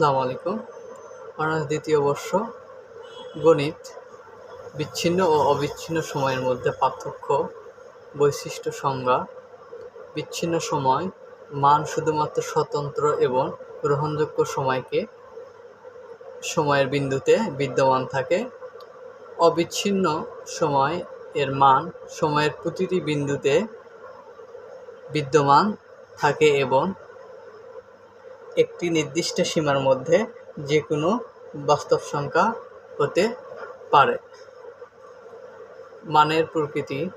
আসসালামু আলাইকুম। অনার্স দ্বিতীয় বর্ষ, গণিত, বিচ্ছিন্ন ও অবিচ্ছিন্ন সময়ের মধ্যে পার্থক্য, বৈশিষ্ট্য সংজ্ঞা, বিচ্ছিন্ন সময়, মান শুধুমাত্র স্বতন্ত্র এবং গ্রহণযোগ্য সময়কে, সময়ের বিন্দুতে বিদ্যমান থাকে। অবিচ্ছিন্ন সময় এর মান সময়ের প্রতিটি বিন্দুতে বিদ্যমান থাকে এবং একটি নির্দিষ্ট সীমার মধ্যে যে কোনো বাস্তব সংখ্যা হতে পারে। মানের প্রকৃতি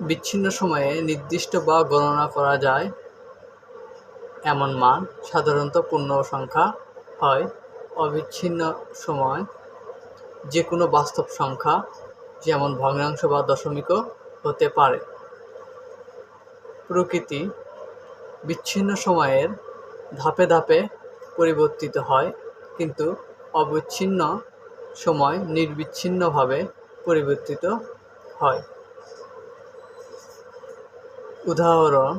বিচ্ছিন্ন সময়ে নির্দিষ্ট বা গণনা করা যায়। এমন মান সাধারণত পূর্ণ সংখ্যা হয়। অবিচ্ছিন্ন সময় যে কোনো বাস্তব সংখ্যা, যেমন ভগ্নাংশ বা দশমিকও হতে পারে। প্রকৃতি বিচ্ছিন্ন সময়ের ধাপে ধাপে পরিবর্তিত হয়, কিন্তু অবিচ্ছিন্ন সময় নির্বিচ্ছিন্নভাবে পরিবর্তিত হয়। উদাহরণ,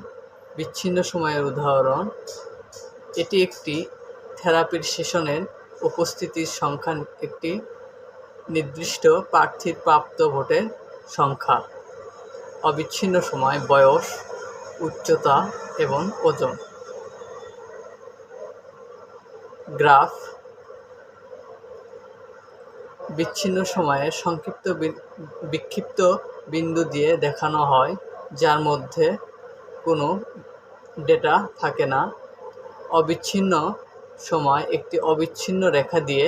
বিচ্ছিন্ন সময়ের উদাহরণ। এটি একটি থেরাপির সেশনের উপস্থিতির সংখ্যা একটি নির্দিষ্ট প্রার্থীর প্রাপ্ত ভোটের সংখ্যা। অবিচ্ছিন্ন সময়, বয়স উচ্চতা এবং ওজন। গ্রাফ বিচ্ছিন্ন সময়ে সংক্ষিপ্ত বিক্ষিপ্ত বিন্দু দিয়ে দেখানো হয়, যার মধ্যে কোনো ডেটা থাকে না। অবিচ্ছিন্ন সময় একটি অবিচ্ছিন্ন রেখা দিয়ে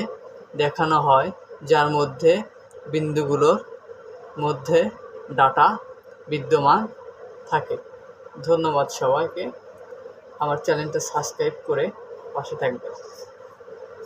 দেখানো হয়, যার মধ্যে বিন্দুগুলোর মধ্যে ডাটা বিদ্যমান থাকে। ধন্যবাদ সবাইকে। আমার চ্যানেলটা সাবস্ক্রাইব করে পাশে থাকবে